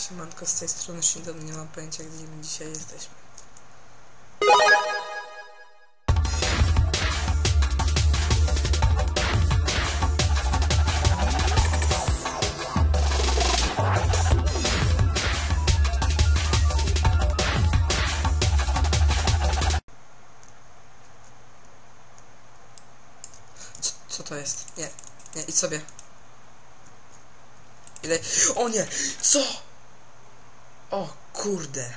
Siemanko, z tej strony Shindon, nie mam pojęcia gdzie my dzisiaj jesteśmy. Co, co to jest? Nie, nie, idź sobie. Ile... O nie! Co? O kurde.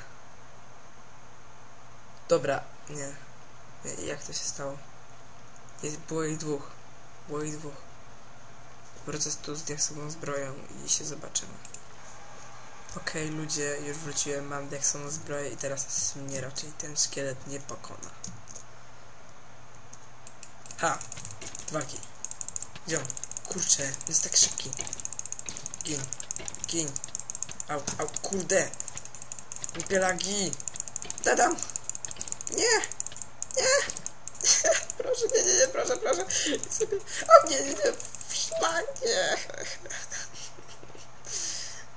Dobra, nie. Jak to się stało? Jest, było ich dwóch. Było ich dwóch. Wrócę tu z diaksową zbroją i się zobaczymy. Okej, ludzie, już wróciłem, mam diaksową zbroję i teraz mnie raczej ten szkielet nie pokona. Ha! Dwaki. Gdzie on? Kurczę, jest tak szybki. Gin. Gin. Au, au, kurde. Głupie lagi. Dadam. Nie. Nie. proszę, nie, nie, nie, proszę, proszę. I sobie... O nie, nie, nie. W szlakie.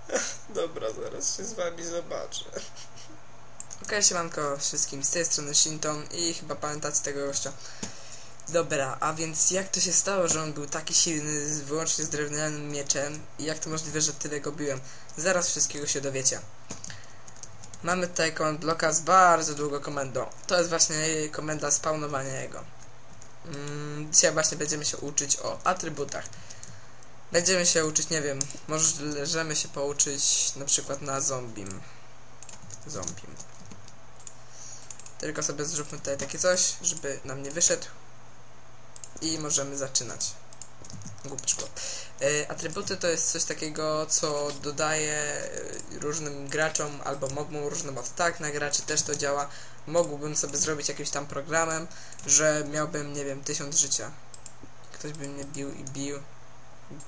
Dobra, zaraz się z wami zobaczę. Okej, okay, siemanko wszystkim, z tej strony Shinton i chyba pamiętacie tego gościa. Dobra, a więc jak to się stało, że on był taki silny z, wyłącznie z drewnianym mieczem i jak to możliwe, że tyle go biłem? Zaraz wszystkiego się dowiecie. Mamy tutaj command z bardzo długą komendą. To jest właśnie komenda spawnowania jego. Mm, dzisiaj właśnie będziemy się uczyć o atrybutach. Będziemy się uczyć, nie wiem, możemy się pouczyć na przykład na zombim. Zombim. Tylko sobie zróbmy tutaj takie coś, żeby nam nie wyszedł i możemy zaczynać. Głupi szkło. E, atrybuty to jest coś takiego, co dodaje e, różnym graczom albo mobom różny mod. Tak, na graczy też to działa. Mógłbym sobie zrobić jakimś tam programem, że miałbym, nie wiem, tysiąc życia. Ktoś by mnie bił i bił.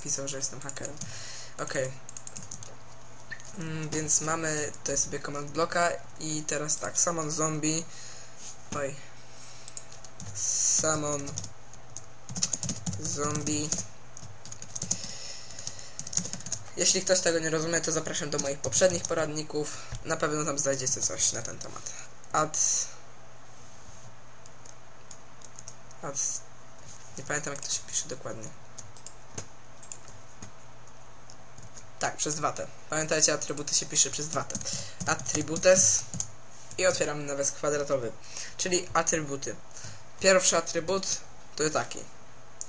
Pisał, że jestem hakerem. Okej. Okay. Mm, więc mamy tutaj sobie command bloka i teraz tak, summon zombie. Oj. Summon zombie. Jeśli ktoś tego nie rozumie, to zapraszam do moich poprzednich poradników. Na pewno tam znajdziecie coś na ten temat. Ad... Ad... Nie pamiętam jak to się pisze dokładnie. Tak, przez 2T. Pamiętajcie, atrybuty się pisze przez 2T. Attributes i otwieramy nawias kwadratowy. Czyli atrybuty. Pierwszy atrybut to taki.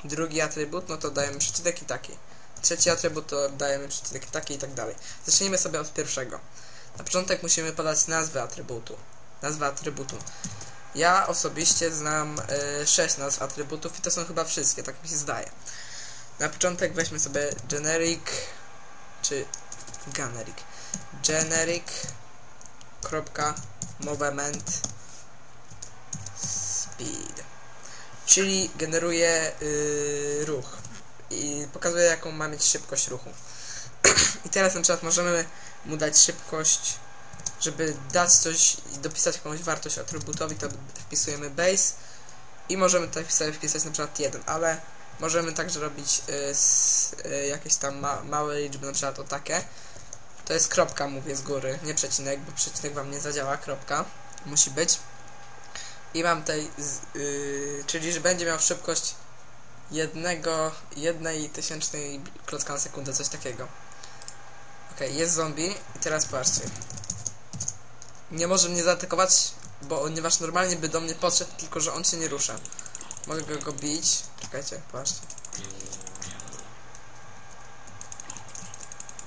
Drugi atrybut, no to dajemy przecinek i taki. Trzeci atrybut to dajemy przecinek taki i tak dalej. Zacznijmy sobie od pierwszego. Na początek musimy podać nazwę atrybutu. Nazwę atrybutu. Ja osobiście znam y, 6 nazw atrybutów i to są chyba wszystkie, tak mi się zdaje. Na początek weźmy sobie generic czy generic. Generic kropka movement speed czyli generuje yy, ruch i pokazuje jaką ma mieć szybkość ruchu. I teraz na przykład możemy mu dać szybkość, żeby dać coś i dopisać jakąś wartość atrybutowi, to wpisujemy base i możemy tutaj sobie wpisać na przykład 1, ale możemy także robić z, yy, jakieś tam ma małe liczby, na przykład o takie. To jest kropka, mówię z góry, nie przecinek, bo przecinek wam nie zadziała, kropka musi być i mam tutaj, yy, czyli że będzie miał szybkość jednego, jednej tysięcznej klocka na sekundę, coś takiego. Ok, jest zombie i teraz patrzcie. Nie może mnie zaatakować, bo ponieważ normalnie by do mnie podszedł, tylko że on się nie rusza. Mogę go, bić. Czekajcie, patrzcie.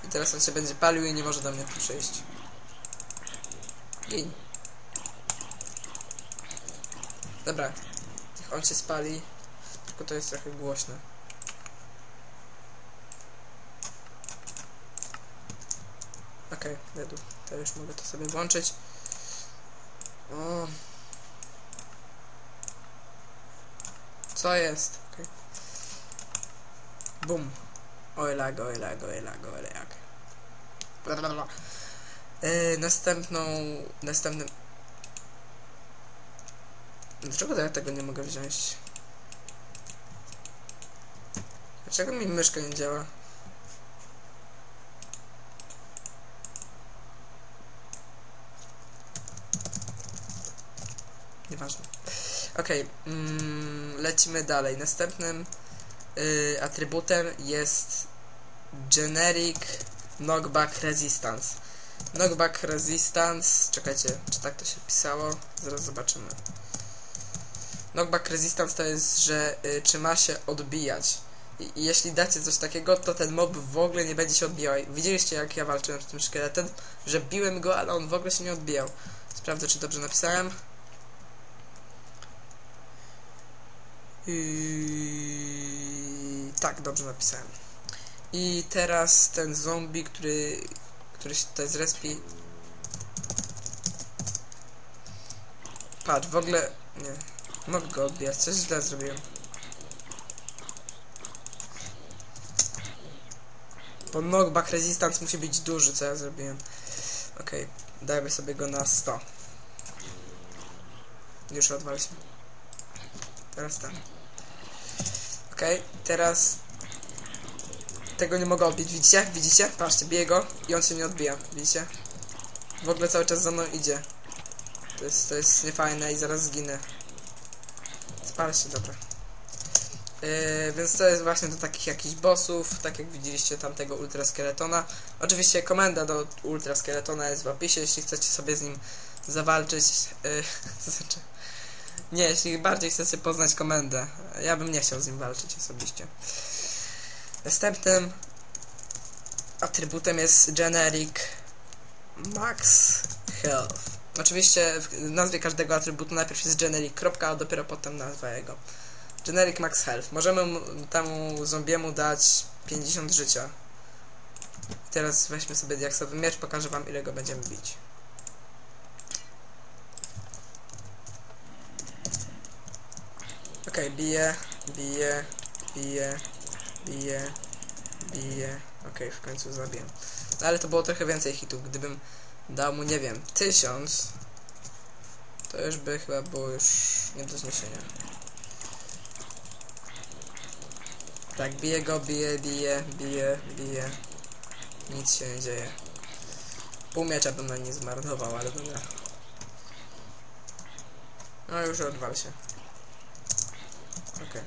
I teraz on się będzie palił i nie może do mnie przyjść. Gin. Dobra, niech on się spali, tylko to jest trochę głośne. Okej, okay, To już mogę to sobie włączyć. O. Co jest? Okay. Bum. Oj lag, oj lag, oj lag, oj lag. Yy, następną, następnym Dlaczego ja tego nie mogę wziąć? Dlaczego mi myszka nie działa? Nieważne. Okej, okay, mm, lecimy dalej. Następnym y, atrybutem jest generic knockback resistance. Knockback resistance, czekajcie, czy tak to się pisało? Zaraz zobaczymy. Knockback resistance to jest, że y, czy ma się odbijać. I, jeśli dacie coś takiego, to ten mob w ogóle nie będzie się odbijał. Widzieliście jak ja walczyłem z tym szkieletem? Że biłem go, ale on w ogóle się nie odbijał. Sprawdzę, czy dobrze napisałem. I... Tak, dobrze napisałem. I teraz ten zombie, który, który się tutaj zrespi. Patrz, w ogóle... Nie. Mogę go odbijać, coś źle zrobiłem. Bo knockback resistance musi być duży, co ja zrobiłem. Okej, okay. dajmy sobie go na 100. Już odwal. Teraz ten. Okej, okay, teraz tego nie mogę odbić, widzicie? Widzicie? Patrzcie, bije go i on się nie odbija, widzicie? W ogóle cały czas za mną idzie. To jest, to jest niefajne i zaraz zginę. Spal się, dobra. Yy, więc to jest właśnie do takich jakichś bossów, tak jak widzieliście tamtego ultraskeletona. Oczywiście komenda do ultraskeletona jest w opisie, jeśli chcecie sobie z nim zawalczyć. Yy, to znaczy, nie, jeśli bardziej chcecie poznać komendę. Ja bym nie chciał z nim walczyć osobiście. Następnym atrybutem jest generic max health. Oczywiście w nazwie każdego atrybutu najpierw jest generic kropka, a dopiero potem nazwa jego. Generic max health. Możemy temu zombiemu dać 50 życia. Teraz weźmy sobie diaksowy miecz, pokażę wam ile go będziemy bić. Okej, okay, bije, bije, bije, bije, bije. Okej, okay, w końcu zabiję. No, ale to było trochę więcej hitów. Gdybym dał mu, nie wiem, tysiąc, to już by chyba było już nie do zniesienia. Tak, bije go, bije, bije, bije, bije. Nic się nie dzieje. Pół miecza bym na nie zmarnował, ale dobra. No już odwal się. Okej. Okay.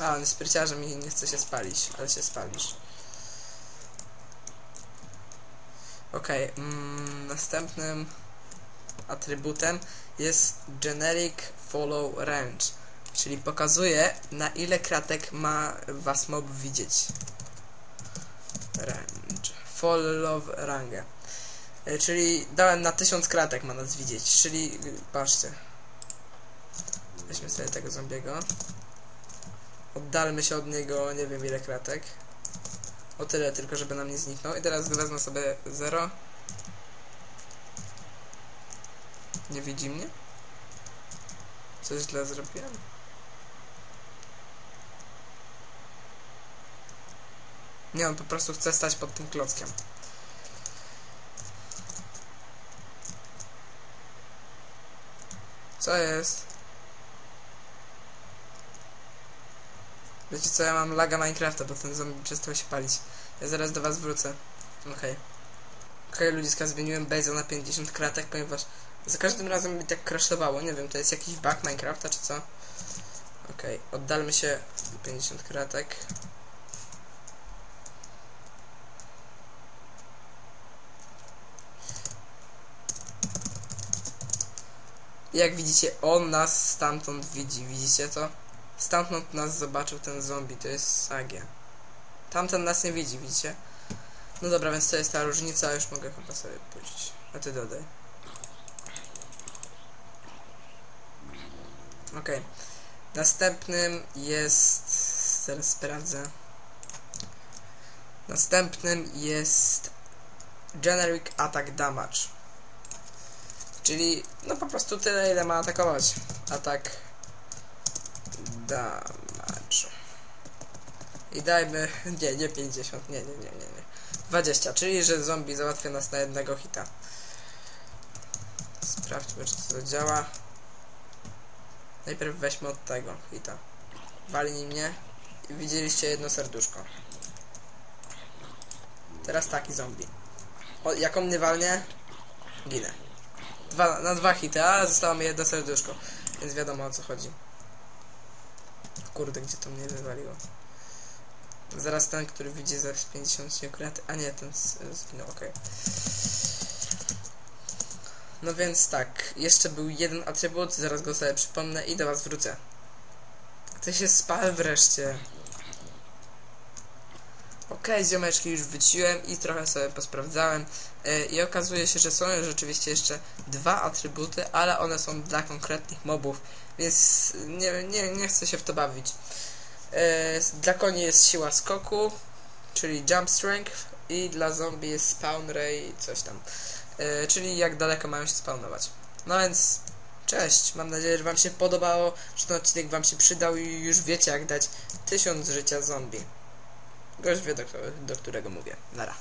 A, on jest spryciarzem i nie chce się spalić, ale się spalisz. Okej, okay, mm, następnym atrybutem jest generic follow range, czyli pokazuje na ile kratek ma was mob widzieć. Range. Follow rangę. E, czyli dałem na 1000 kratek ma nas widzieć, czyli patrzcie. Weźmy sobie tego zombiego. Oddalmy się od niego nie wiem ile kratek. O tyle tylko, żeby nam nie zniknął. I teraz wezmę sobie 0. Nie widzi mnie? Coś źle zrobiłem? Nie, on po prostu chce stać pod tym klockiem. Co jest? Wiecie co, ja mam laga Minecrafta, bo ten zombie przestał się palić. Ja zaraz do was wrócę. Okej. Okay. Okej, okay, ludziska, zmieniłem base na 50 kratek, ponieważ za każdym razem mi tak crashowało. Nie wiem, to jest jakiś bug Minecrafta, czy co? Okej, okay. oddalmy się 50 kratek. Jak widzicie, on nas stamtąd widzi. Widzicie to? Stamtąd nas zobaczył ten zombie. To jest Sagia. Tamten nas nie widzi, widzicie? No dobra, więc to jest ta różnica. Już mogę chyba sobie pójść. A ty dodaj. Ok. Następnym jest... Zaraz sprawdzę. Następnym jest Generic Attack Damage. Czyli no po prostu tyle ile ma atakować. Atak damage. I dajmy, nie, nie 50, nie, nie, nie, nie, nie. 20, czyli że zombie załatwia nas na jednego hita. Sprawdźmy, czy to działa. Najpierw weźmy od tego hita. Walnij mnie i widzieliście jedno serduszko. Teraz taki zombie. O, jak on mnie walnie, ginę. Dwa, na dwa hity, ale zostało mi jedno serduszko. Więc wiadomo o co chodzi. Kurde, gdzie to mnie wywaliło. Zaraz ten, który widzi za 50 krat. A nie, ten zginął, okej. No więc tak, jeszcze był jeden atrybut, zaraz go sobie przypomnę i do was wrócę. Ty się spal wreszcie. Okej, ziomeczki już wróciłem i trochę sobie posprawdzałem e, i okazuje się, że są rzeczywiście jeszcze dwa atrybuty, ale one są dla konkretnych mobów, więc nie, nie, nie chcę się w to bawić. E, dla koni jest siła skoku, czyli jump strength i dla zombie jest spawn ray coś tam, e, czyli jak daleko mają się spawnować. No więc cześć, mam nadzieję, że wam się podobało, że ten odcinek wam się przydał i już wiecie jak dać tysiąc życia zombie. Gość wie do, do którego mówię. Nara.